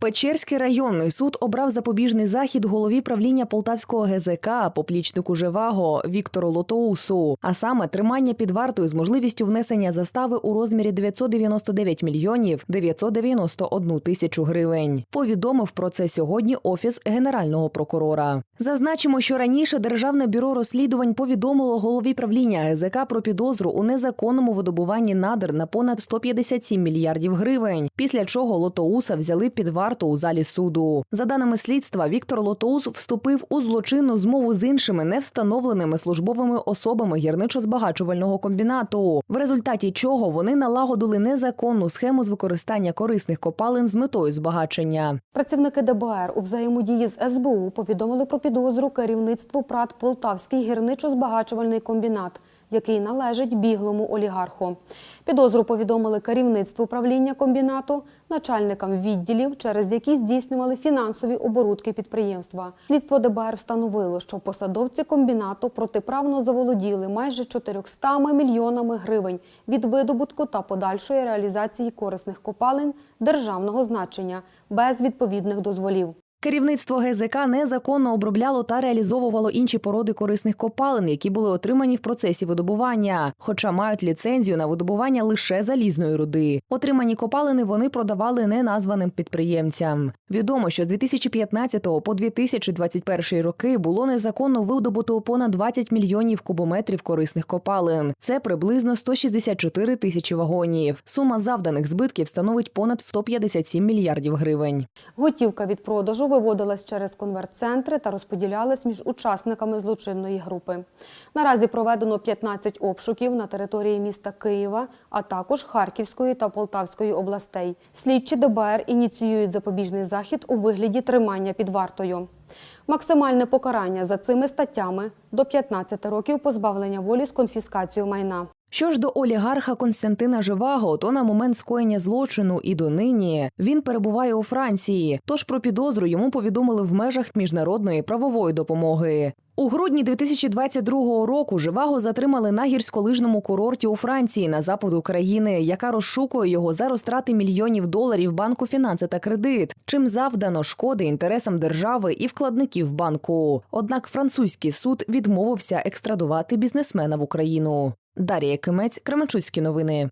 Печерський районний суд обрав запобіжний захід голові правління Полтавського ГЗК поплічнику Живаго Віктору Лотоусу, а саме тримання під вартою з можливістю внесення застави у розмірі 999 мільйонів 991 тисячу гривень. Повідомив про це сьогодні офіс генерального прокурора. Зазначимо, що раніше Державне бюро розслідувань повідомило голові правління ГЗК про підозру у незаконному видобуванні надр на понад 157 мільярдів гривень. Після чого Лотоуса взяли під варту у залі суду. За даними слідства, Віктор Лотоус вступив у злочинну змову з іншими невстановленими службовими особами гірничо-збагачувального комбінату, в результаті чого вони налагодили незаконну схему з використання корисних копалин з метою збагачення. Працівники ДБР у взаємодії з СБУ повідомили про підозру керівництву ПРАТ Полтавський гірничо-збагачувальний комбінат, який належить біглому олігарху. Підозру повідомили керівництву правління комбінату, начальникам відділів, через які здійснювали фінансові оборудки підприємства. Слідство ДБР встановило, що посадовці комбінату протиправно заволоділи майже 400 мільйонами гривень від видобутку та подальшої реалізації корисних копалин державного значення без відповідних дозволів. Керівництво ГЗК незаконно обробляло та реалізовувало інші породи корисних копалин, які були отримані в процесі видобування, хоча мають ліцензію на видобування лише залізної руди. Отримані копалини вони продавали неназваним підприємцям. Відомо, що з 2015 по 2021 роки було незаконно видобуто понад 20 мільйонів кубометрів корисних копалин. Це приблизно 164 тисячі вагонів. Сума завданих збитків становить понад 157 мільярдів гривень. Готівка від продажу виводилась через конверт-центри та розподілялась між учасниками злочинної групи. Наразі проведено 15 обшуків на території міста Києва, а також Харківської та Полтавської областей. Слідчі ДБР ініціюють запобіжний захід у вигляді тримання під вартою. Максимальне покарання за цими статтями до 15 років позбавлення волі з конфіскацією майна. Що ж до олігарха Константина Живаго, то на момент скоєння злочину і донині він перебуває у Франції. Тож про підозру йому повідомили в межах міжнародної правової допомоги. У грудні 2022 року Живаго затримали на гірськолижному курорті у Франції на запад України, яка розшукує його за розтрати мільйонів доларів банку фінанси та кредит, чим завдано шкоди інтересам держави і вкладників банку. Однак французький суд відмовився екстрадувати бізнесмена в Україну. Дар'я Кимець, Кременчуцькі новини.